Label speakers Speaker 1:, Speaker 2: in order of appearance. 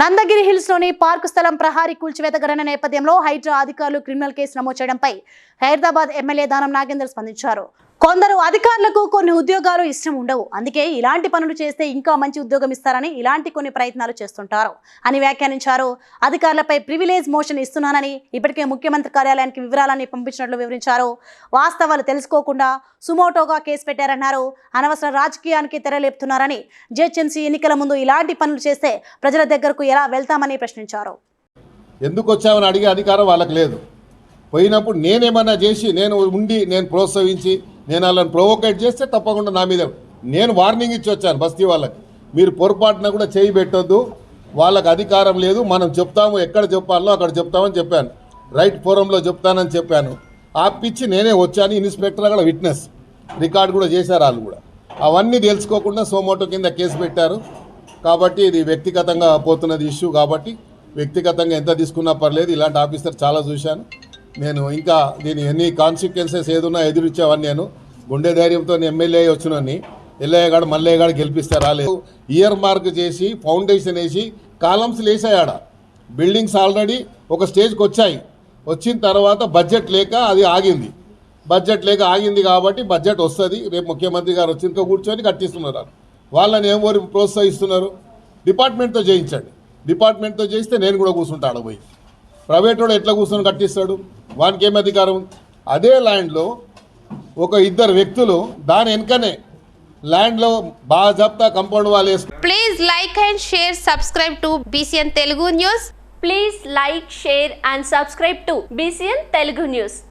Speaker 1: Nandagiri హిల్స్లోని park స్థలం ప్రహారీ కూల్చివేత ఘటన నేపథ్యంలో హైడ్రా అధికారులు క్రిమినల్ కేసు నమోదు చేయడంపై హైదరాబాద్ ఎమ్మెల్యే దానం నాగేందర్ స్పందించారు. కొందరు అధికారులకు కొన్ని ఉద్యోగాలు ఇష్టం ఉండవు. అందుకే ఇలాంటి పనులు చేస్తే ఇంకా మంచి ఉద్యోగం ఇస్తారని ఇలాంటి కొన్ని ప్రయత్నాలు చేస్తుంటారు అని వ్యాఖ్యానించారు. అధికారులపై ప్రివిలేజ్ మోషన్ ఇస్తున్నానని ఇప్పటికే ముఖ్యమంత్రి కార్యాలయానికి వివరాలన్నీ పంపించినట్లు వివరించారు. వాస్తవాలు తెలుసుకోకుండా సుమోటోగా కేసు పెట్టారన్నారు. అనవసర రాజకీయానికి తెరలేపుతున్నారని జిహెచ్ఎంసీ ఎన్నికల ముందు ఇలాంటి పనులు చేస్తే ప్రజల దగ్గరకు ఎలా వెళ్తామని ప్రశ్నించారు.
Speaker 2: ఎందుకు వచ్చామని అడిగే అధికారం వాళ్ళకి లేదు. పోయినప్పుడు నేనేమన్నా చేసి నేను ఉండి నేను ప్రోత్సహించి నేను వాళ్ళని ప్రొవోకేట్ చేస్తే తప్పకుండా నా మీద నేను వార్నింగ్ ఇచ్చి వచ్చాను బస్తీ వాళ్ళకి. మీరు పొరపాటున కూడా చేయి పెట్టొద్దు. వాళ్ళకి అధికారం లేదు. మనం చెప్తాము ఎక్కడ చెప్పాలో అక్కడ చెప్తామని చెప్పాను. రైట్ ఫోరంలో చెప్తానని చెప్పాను. ఆపిచ్చి నేనే వచ్చాను. ఇన్స్పెక్టర్ అక్కడ విట్నెస్. రికార్డు కూడా చేశారు వాళ్ళు కూడా. అవన్నీ తెలుసుకోకుండా సోమోటో కింద కేసు పెట్టారు. కాబట్టి ఇది వ్యక్తిగతంగా పోతున్నది ఇష్యూ కాబట్టి వ్యక్తిగతంగా ఎంత తీసుకున్నా పర్లేదు. ఇలాంటి ఆఫీసర్ చాలా చూశాను. నేను ఇంకా దీని ఎన్ని కాన్సిక్వెన్సెస్ ఏదున్నా ఎదురిచ్చేవాడిని నేను. గుండె ధైర్యంతో ఎమ్మెల్యే వచ్చినని ఎల్లయ్య గారు మల్లయ్య గెలిపిస్తే రాలేదు ఇయర్ మార్క్ చేసి ఫౌండేషన్ వేసి కాలమ్స్ లేసాయాడ. బిల్డింగ్స్ ఆల్రెడీ ఒక స్టేజ్కి వచ్చాయి. వచ్చిన తర్వాత బడ్జెట్ లేక అది ఆగింది. బడ్జెట్ లేక ఆగింది కాబట్టి బడ్జెట్ వస్తుంది. రేపు ముఖ్యమంత్రి గారు వచ్చిన కూర్చొని కట్టిస్తున్నారు వాళ్ళని ఏం ఊరి ప్రోత్సహిస్తున్నారు? డిపార్ట్మెంట్తో చేయించండి. డిపార్ట్మెంట్తో చేయిస్తే నేను కూడా కూర్చుంటాను పోయి. ప్రైవేట్ వాడు ఎట్లా కూర్చొని కట్టిస్తాడు? వానికి ఏమి అధికారం అదే ల్యాండ్లో ఒక ఇద్దరు వ్యక్తులు దాని వెనుకనే ల్యాండ్లో బాజప్తా కంపౌండ్ వాళ్ళు
Speaker 3: please like and share subscribe to BCN Telugu news.
Speaker 4: Please like share and subscribe to BCN Telugu news.